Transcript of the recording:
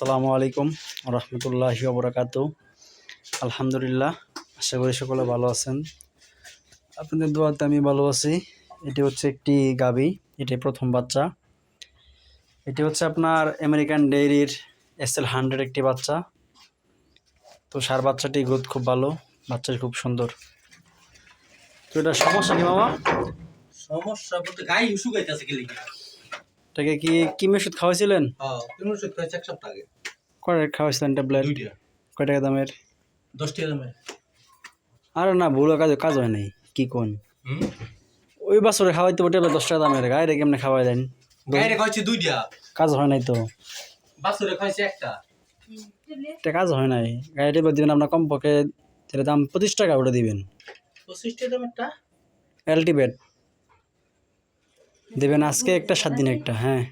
আসসালামু আলাইকুম রহমতুল্লাহি বরাকাত আলহামদুলিল্লাহ, আশা করি সকলে ভালো আছেন। আপনাদের দোয়াতে আমি ভালো আছি। এটি হচ্ছে একটি গাবি এটি প্রথম বাচ্চা। এটি হচ্ছে আপনার আমেরিকান ডেইরির এস এল হান্ড্রেড একটি বাচ্চা। তো সার বাচ্চাটি গ্রোথ খুব ভালো, বাচ্চাটি খুব সুন্দর। তো এটা সমস্যা কি মামা? সমস্যা বলতে গাই শুকাইতেছে কি লিখে? এটাকে কি কিম ওষুধ খাওয়াইছিলেন? হ্যাঁ ওষুধ খাইছে এক সপ্তাহ আগে। কয় টাকা খাওয়াইছিলেন ট্যাবলেট? কয় টাকা দামের? দশ টাকা দামে আরে না ভুল কাজ কাজ হয় নাই কি কোন? ওই বছরে খাওয়াইতে বটে দশ টাকা দামের গায়ে কেমনে খাওয়াই দেন গাইরে খাইছে দুইটা। কাজ হয় নাই তো? বাছুরে খাইছে একটা। এটা কাজ হয় নাই গাড়ি টেবিল দিবেন আপনার কমপক্ষে তাহলে দাম পঁচিশ টাকা ওটা দিবেন। পঁচিশ টাকা দামেরটা? অ্যালটিবেট দেবেন আজকে একটা সাত দিন একটা হ্যাঁ।